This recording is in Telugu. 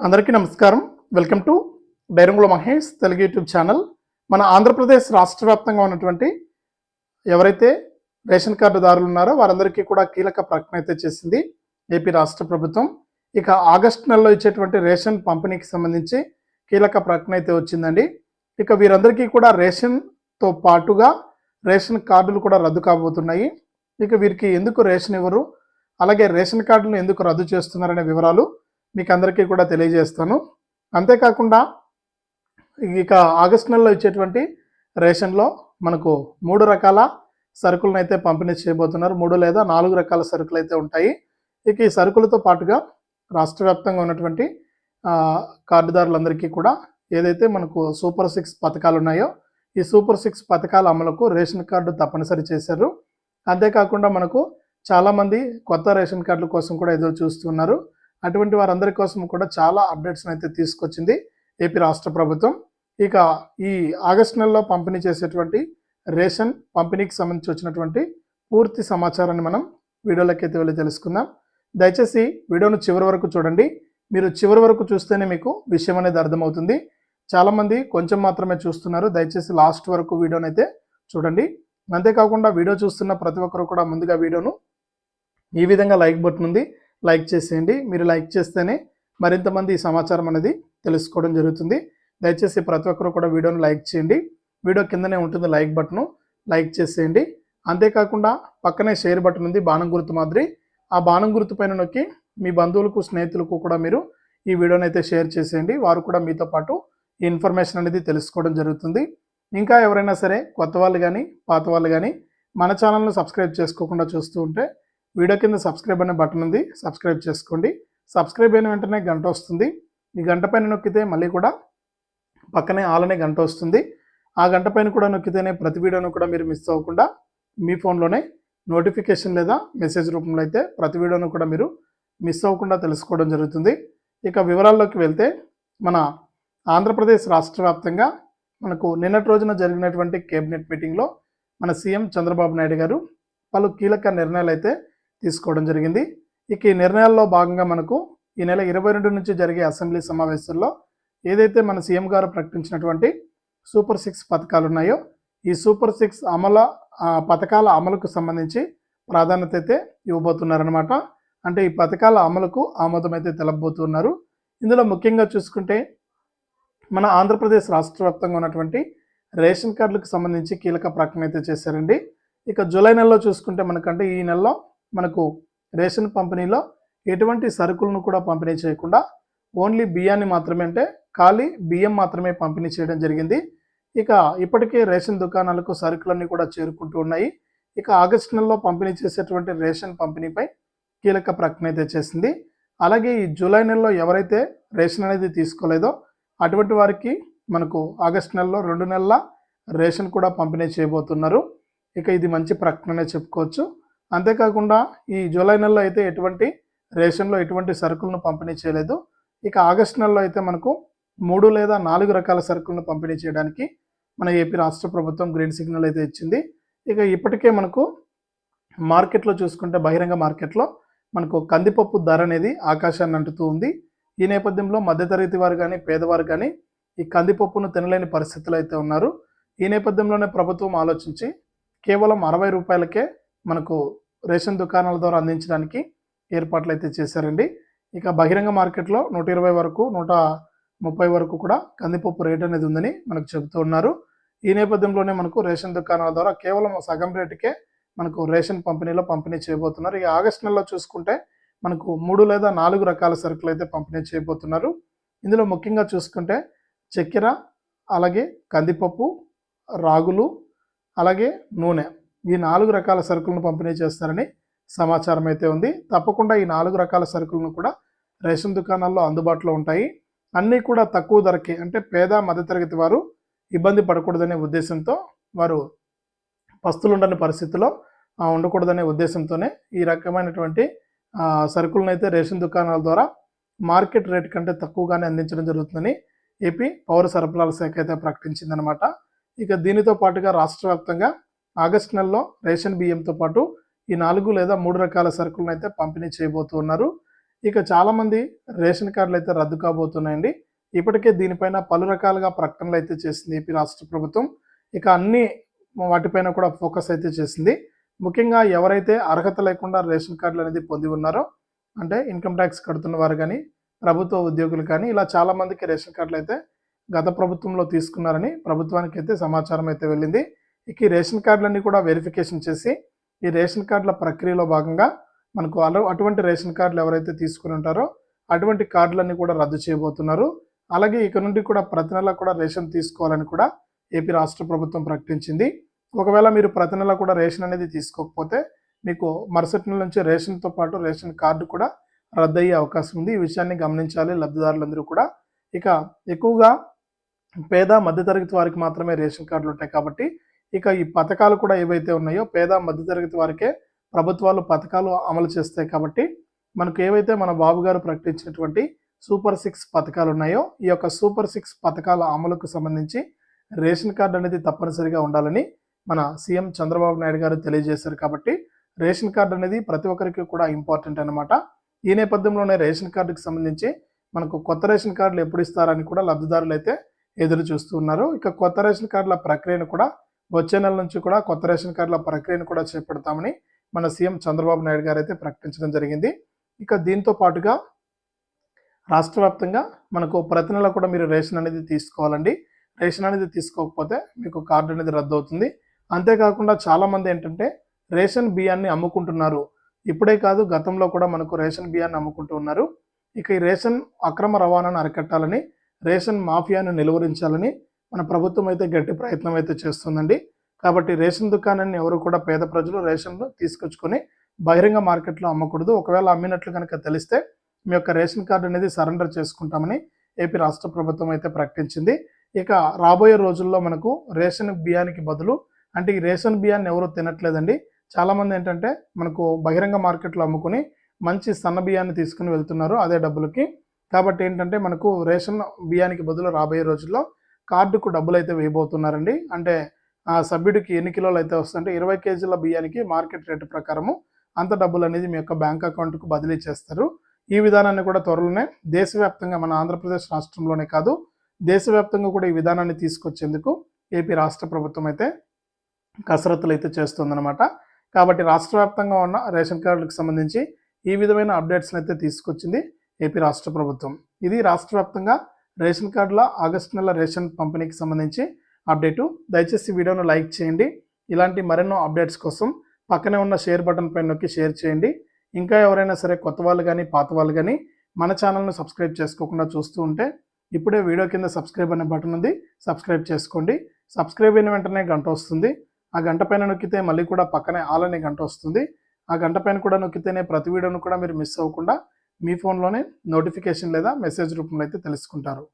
అందరికీ నమస్కారం. Welcome to Dairangula Mahesh Telugu YouTube channel. మన ఆంధ్రప్రదేశ్ రాష్ట్ర వ్యాప్తంగా ఉన్నటువంటి ఎవరైతే రేషన్ కార్డుదారులు ఉన్నారో వారందరికీ కూడా కీలక ప్రకటన అయితే చేసింది ఏపీ రాష్ట్ర ప్రభుత్వం. ఇక ఆగస్టు నెలలో ఇచ్చేటువంటి రేషన్ పంపిణీకి సంబంధించి కీలక ప్రకటన అయితే వచ్చిందండి. ఇక వీరందరికీ కూడా రేషన్తో పాటుగా రేషన్ కార్డులు కూడా రద్దు కాబోతున్నాయి. ఇక వీరికి ఎందుకు రేషన్ ఇవ్వరు? అలాగే రేషన్ కార్డులను ఎందుకు రద్దు చేస్తున్నారనే వివరాలు మీకు అందరికీ కూడా తెలియజేస్తాను. అంతేకాకుండా ఇక ఆగస్ట్ నెలలో ఇచ్చేటువంటి రేషన్లో మనకు మూడు రకాల సరుకులను అయితే పంపిణీ చేయబోతున్నారు. మూడు లేదా నాలుగు రకాల సరుకులు అయితే ఉంటాయి. ఇక ఈ సరుకులతో పాటుగా రాష్ట్ర వ్యాప్తంగా ఉన్నటువంటి కార్డుదారులందరికీ కూడా ఏదైతే మనకు సూపర్ సిక్స్ పథకాలు ఉన్నాయో ఈ సూపర్ సిక్స్ పథకాల అమలుకు రేషన్ కార్డు తప్పనిసరి చేశారు. అంతేకాకుండా మనకు చాలామంది కొత్త రేషన్ కార్డుల కోసం కూడా ఎదురు చూస్తున్నారు. అటువంటి వారందరి కోసం కూడా చాలా అప్డేట్స్ని అయితే తీసుకొచ్చింది ఏపీ రాష్ట్ర ప్రభుత్వం. ఇక ఈ ఆగస్ట్ నెలలో పంపిణీ చేసేటువంటి రేషన్ పంపిణీకి సంబంధించి వచ్చినటువంటి పూర్తి సమాచారాన్ని మనం వీడియోలోకి అయితే వెళ్ళి తెలుసుకుందాం. దయచేసి వీడియోను చివరి వరకు చూడండి. మీరు చివరి వరకు చూస్తేనే మీకు విషయం అనేది అర్థమవుతుంది. చాలామంది కొంచెం మాత్రమే చూస్తున్నారు. దయచేసి లాస్ట్ వరకు వీడియోని అయితే చూడండి. అంతేకాకుండా వీడియో చూస్తున్న ప్రతి ఒక్కరు కూడా ముందుగా వీడియోను ఈ విధంగా లైక్ బటన్ ఉంది. లైక్ చేసేయండి. మీరు లైక్ చేస్తేనే మరింతమంది ఈ సమాచారం అనేది తెలుసుకోవడం జరుగుతుంది. దయచేసి ప్రతి ఒక్కరు కూడా వీడియోని లైక్ చేయండి. వీడియో కిందనే ఉంటుంది లైక్ బటను. లైక్ చేసేయండి. అంతేకాకుండా పక్కనే షేర్ బటన్ ఉంది బాణం గుర్తు మాదిరి. ఆ బాణం గుర్తు పైన నొక్కి మీ బంధువులకు స్నేహితులకు కూడా మీరు ఈ వీడియోని అయితే షేర్ చేసేయండి. వారు కూడా మీతో పాటు ఈ ఇన్ఫర్మేషన్ అనేది తెలుసుకోవడం జరుగుతుంది. ఇంకా ఎవరైనా సరే కొత్త వాళ్ళు కానీ పాత వాళ్ళు కానీ మన ఛానల్ను సబ్స్క్రైబ్ చేసుకోకుండా చూస్తూ ఉంటే వీడియో కింద సబ్స్క్రైబ్ అనే బటన్ ఉంది. సబ్స్క్రైబ్ చేసుకోండి. సబ్స్క్రైబ్ అయిన వెంటనే గంట వస్తుంది. ఈ గంట పైన నొక్కితే మళ్ళీ కూడా పక్కనే ఆల్ అనే గంట వస్తుంది. ఆ గంట పైన కూడా నొక్కితేనే ప్రతి వీడియోను కూడా మీరు మిస్ అవ్వకుండా మీ ఫోన్లోనే నోటిఫికేషన్ లేదా మెసేజ్ రూపంలో అయితే ప్రతి వీడియోను కూడా మీరు మిస్ అవ్వకుండా తెలుసుకోవడం జరుగుతుంది. ఇక వివరాల్లోకి వెళ్తే మన ఆంధ్రప్రదేశ్ రాష్ట్ర వ్యాప్తంగా మనకు నిన్నటి రోజున జరిగినటువంటి కేబినెట్ మీటింగ్లో మన సీఎం చంద్రబాబు నాయుడు గారు పలు కీలక నిర్ణయాలు అయితే తీసుకోవడం జరిగింది. ఇక ఈ నిర్ణయాల్లో భాగంగా మనకు ఈ నెల ఇరవై రెండు నుంచి జరిగే అసెంబ్లీ సమావేశాల్లో ఏదైతే మన సీఎం గారు ప్రకటించినటువంటి సూపర్ సిక్స్ పథకాలు ఉన్నాయో ఈ సూపర్ సిక్స్ అమల పథకాల అమలుకు సంబంధించి ప్రాధాన్యత అయితే ఇవ్వబోతున్నారనమాట అంటే ఈ పథకాల అమలుకు ఆమోదం అయితే తెలపబోతున్నారు ఇందులో ముఖ్యంగా చూసుకుంటే మన ఆంధ్రప్రదేశ్ రాష్ట్ర వ్యాప్తంగా ఉన్నటువంటి రేషన్ కార్డులకు సంబంధించి కీలక ప్రకటన అయితే చేశారండి. ఇక జూలై నెలలో చూసుకుంటే మనకంటే ఈ నెలలో మనకు రేషన్ పంపిణీలో ఎటువంటి సరుకులను కూడా పంపిణీ చేయకుండా ఓన్లీ బియ్యాన్ని మాత్రమే అంటే ఖాళీ బియ్యం మాత్రమే పంపిణీ చేయడం జరిగింది. ఇక ఇప్పటికే రేషన్ దుకాణాలకు సరుకులన్నీ కూడా చేరుకుంటూ ఉన్నాయి. ఇక ఆగస్టు నెలలో పంపిణీ చేసేటువంటి రేషన్ పంపిణీపై కీలక ప్రకటన అయితే చేసింది. అలాగే ఈ జూలై నెలలో ఎవరైతే రేషన్ అనేది తీసుకోలేదో అటువంటి వారికి మనకు ఆగస్టు నెలలో రెండు నెలల రేషన్ కూడా పంపిణీ చేయబోతున్నారు. ఇక ఇది మంచి ప్రకటననే చెప్పుకోవచ్చు. అంతేకాకుండా ఈ జూలై నెలలో అయితే ఎటువంటి రేషన్లో ఎటువంటి సరుకులను పంపిణీ చేయలేదు. ఇక ఆగస్టు నెలలో అయితే మనకు మూడు లేదా నాలుగు రకాల సరుకులను పంపిణీ చేయడానికి మన ఏపీ రాష్ట్ర ప్రభుత్వం గ్రీన్ సిగ్నల్ అయితే ఇచ్చింది. ఇక ఇప్పటికే మనకు మార్కెట్లో చూసుకుంటే బహిరంగ మార్కెట్లో మనకు కందిపప్పు ధర అనేది ఆకాశాన్ని అంటుతూ ఉంది. ఈ నేపథ్యంలో మధ్యతరగతి వారు కానీ పేదవారు కానీ ఈ కందిపప్పును తినలేని పరిస్థితులు అయితే ఉన్నారు. ఈ నేపథ్యంలోనే ప్రభుత్వం ఆలోచించి కేవలం అరవై రూపాయలకే మనకు రేషన్ దుకాణాల ద్వారా అందించడానికి ఏర్పాట్లు అయితే చేశారండి. ఇక బహిరంగ మార్కెట్లో నూట ఇరవై వరకు నూట ముప్పై వరకు కూడా కందిపప్పు రేట్ అనేది ఉందని మనకు చెబుతూ ఉన్నారు. ఈ నేపథ్యంలోనే మనకు రేషన్ దుకాణాల ద్వారా కేవలం సగం రేటుకే మనకు రేషన్ పంపిణీలో పంపిణీ చేయబోతున్నారు. ఈ ఆగస్టు నెలలో చూసుకుంటే మనకు మూడు లేదా నాలుగు రకాల సరుకులు అయితే పంపిణీ చేయబోతున్నారు. ఇందులో ముఖ్యంగా చూసుకుంటే చక్కెర అలాగే కందిపప్పు రాగులు అలాగే నూనె. ఈ నాలుగు రకాల సరుకులను పంపిణీ చేస్తారని సమాచారం అయితే ఉంది. తప్పకుండా ఈ నాలుగు రకాల సరుకులను కూడా రేషన్ దుకాణాల్లో అందుబాటులో ఉంటాయి. అన్నీ కూడా తక్కువ ధరకే అంటే పేద మధ్యతరగతి వారు ఇబ్బంది పడకూడదనే ఉద్దేశంతో వారు పస్తులు ఉండని పరిస్థితిలో ఉండకూడదనే ఉద్దేశంతోనే ఈ రకమైనటువంటి ఆ, సరుకులను అయితే రేషన్ దుకాణాల ద్వారా మార్కెట్ రేట్ కంటే తక్కువగానే అందించడం జరుగుతుందని ఏపీ పౌర సరఫరాల శాఖ అయితే ప్రకటించిందనమాట. ఇక దీనితో పాటుగా రాష్ట్ర వ్యాప్తంగా ఆగస్టు నెలలో రేషన్ బియ్యంతో పాటు ఈ నాలుగు లేదా మూడు రకాల సరుకులను అయితే పంపిణీ చేయబోతున్నారు ఇక చాలామంది రేషన్ కార్డులు అయితే రద్దు కాబోతున్నాయండి. ఇప్పటికే దీనిపైన పలు రకాలుగా ప్రకటనలు అయితే చేసింది ఏపీ రాష్ట్ర ప్రభుత్వం. ఇక అన్ని వాటిపైన కూడా ఫోకస్ అయితే చేసింది. ముఖ్యంగా ఎవరైతే అర్హత లేకుండా రేషన్ కార్డులు అనేది పొంది ఉన్నారో అంటే ఇన్కమ్ ట్యాక్స్ కడుతున్న వారు కానీ ప్రభుత్వ ఉద్యోగులు కానీ ఇలా చాలామందికి రేషన్ కార్డులు అయితే గత ప్రభుత్వంలో తీసుకున్నారని ప్రభుత్వానికి అయితే సమాచారం అయితే వెళ్ళింది. ఇక ఈ రేషన్ కార్డులన్నీ కూడా వెరిఫికేషన్ చేసి ఈ రేషన్ కార్డుల ప్రక్రియలో భాగంగా మనకు అలా అటువంటి రేషన్ కార్డులు ఎవరైతే తీసుకుని ఉంటారో అటువంటి కార్డులన్నీ కూడా రద్దు చేయబోతున్నారు. అలాగే ఇక నుండి కూడా ప్రతి నెల కూడా రేషన్ తీసుకోవాలని కూడా ఏపీ రాష్ట్ర ప్రభుత్వం ప్రకటించింది. ఒకవేళ మీరు ప్రతి నెల కూడా రేషన్ అనేది తీసుకోకపోతే మీకు మరుసటి నెల నుంచి రేషన్తో పాటు రేషన్ కార్డు కూడా రద్దయ్యే అవకాశం ఉంది. ఈ విషయాన్ని గమనించాలి. లబ్ధిదారులందరూ కూడా. ఇక ఎక్కువగా పేద మధ్యతరగతి వారికి మాత్రమే రేషన్ కార్డులు ఉంటాయి కాబట్టి ఇక ఈ పథకాలు కూడా ఏవైతే ఉన్నాయో పేద మధ్యతరగతి వారికే ప్రభుత్వాలు పథకాలు అమలు చేస్తాయి కాబట్టి మనకు ఏవైతే మన బాబు గారు ప్రకటించినటువంటి సూపర్ సిక్స్ పథకాలు ఉన్నాయో ఈ యొక్క సూపర్ సిక్స్ పథకాల అమలుకు సంబంధించి రేషన్ కార్డు అనేది తప్పనిసరిగా ఉండాలని మన సీఎం చంద్రబాబు నాయుడు గారు తెలియజేశారు కాబట్టి రేషన్ కార్డు అనేది ప్రతి ఒక్కరికి కూడా ఇంపార్టెంట్ అనమాట ఈ నేపథ్యంలోనే రేషన్ కార్డుకి సంబంధించి మనకు కొత్త రేషన్ కార్డులు ఎప్పుడు ఇస్తారని కూడా లబ్ధిదారులు అయితే ఎదురు చూస్తున్నారు ఇక కొత్త రేషన్ కార్డుల ప్రక్రియను కూడా వచ్చే నెల నుంచి కూడా కొత్త రేషన్ కార్డుల ప్రక్రియను కూడా చేపడతామని మన సీఎం చంద్రబాబు నాయుడు గారు అయితే ప్రకటించడం జరిగింది. ఇక దీంతో పాటుగా రాష్ట్ర వ్యాప్తంగా మనకు ప్రతి నెల కూడా మీరు రేషన్ అనేది తీసుకోవాలండి. రేషన్ అనేది తీసుకోకపోతే మీకు కార్డు అనేది రద్దు అవుతుంది అంతేకాకుండా చాలామంది ఏంటంటే రేషన్ బియ్యాన్ని అమ్ముకుంటున్నారు. ఇప్పుడే కాదు గతంలో కూడా మనకు రేషన్ బియ్యాన్ని అమ్ముకుంటూ ఉన్నారు. ఇక ఈ రేషన్ అక్రమ రవాణాను అరికట్టాలని రేషన్ మాఫియాను నిలువరించాలని మన ప్రభుత్వం అయితే గట్టి ప్రయత్నం అయితే చేస్తుందండి. కాబట్టి రేషన్ దుకాణాన్ని ఎవరు కూడా పేద ప్రజలు రేషన్లు తీసుకొచ్చుకొని బహిరంగ మార్కెట్లో అమ్మకూడదు. ఒకవేళ అమ్మినట్లు కనుక తెలిస్తే మీ యొక్క రేషన్ కార్డు అనేది సరెండర్ చేసుకుంటామని ఏపీ రాష్ట్ర ప్రభుత్వం అయితే ప్రకటించింది. ఇక రాబోయే రోజుల్లో మనకు రేషన్ బియ్యానికి బదులు అంటే ఈ రేషన్ బియ్యాన్ని ఎవరు తినట్లేదండి. చాలామంది ఏంటంటే మనకు బహిరంగ మార్కెట్లో అమ్ముకుని మంచి సన్న బియ్యాన్ని తీసుకుని వెళ్తున్నారు అదే డబ్బులకి. కాబట్టి ఏంటంటే మనకు రేషన్ బియ్యానికి బదులు రాబోయే రోజుల్లో కార్డుకు డబ్బులు అయితే వేయబోతున్నారండి. అంటే ఆ సభ్యుడికి ఎన్ని కిలోలు అయితే వస్తుంటే ఇరవై కేజీల బియ్యానికి మార్కెట్ రేటు ప్రకారము అంత డబ్బులు అనేది మీ యొక్క బ్యాంక్ అకౌంట్కు బదిలీ చేస్తారు. ఈ విధానాన్ని కూడా త్వరలోనే దేశవ్యాప్తంగా మన ఆంధ్రప్రదేశ్ రాష్ట్రంలోనే కాదు దేశవ్యాప్తంగా కూడా ఈ విధానాన్ని తీసుకొచ్చేందుకు ఏపీ రాష్ట్ర ప్రభుత్వం అయితే కసరత్తులు అయితే చేస్తుందన్నమాట. కాబట్టి రాష్ట్ర వ్యాప్తంగా ఉన్న రేషన్ కార్డులకు సంబంధించి ఈ విధమైన అప్డేట్స్ని అయితే తీసుకొచ్చింది ఏపీ రాష్ట్ర ప్రభుత్వం. ఇది రాష్ట్ర వ్యాప్తంగా రేషన్ కార్డులో ఆగస్టు నెల రేషన్ పంపిణీకి సంబంధించి అప్డేటు. దయచేసి వీడియోను లైక్ చేయండి. ఇలాంటి మరెన్నో అప్డేట్స్ కోసం పక్కనే ఉన్న షేర్ బటన్ పైన నొక్కి షేర్ చేయండి. ఇంకా ఎవరైనా సరే కొత్త వాళ్ళు కానీ పాత వాళ్ళు కానీ మన ఛానల్ను సబ్స్క్రైబ్ చేసుకోకుండా చూస్తూ ఉంటే ఇప్పుడే వీడియో కింద సబ్స్క్రైబ్ అనే బటన్ ఉంది. సబ్స్క్రైబ్ చేసుకోండి. సబ్స్క్రైబ్ అయిన వెంటనే గంట వస్తుంది. ఆ గంట పైన నొక్కితే మళ్ళీ కూడా పక్కనే ఆల్ అనే గంట వస్తుంది. ఆ గంట పైన కూడా నొక్కితేనే ప్రతి వీడియోను కూడా మీరు మిస్ అవ్వకుండా మీ ఫోన్లోనే నోటిఫికేషన్ లేదా మెసేజ్ రూపంలో అయితే తెలుసుకుంటారు.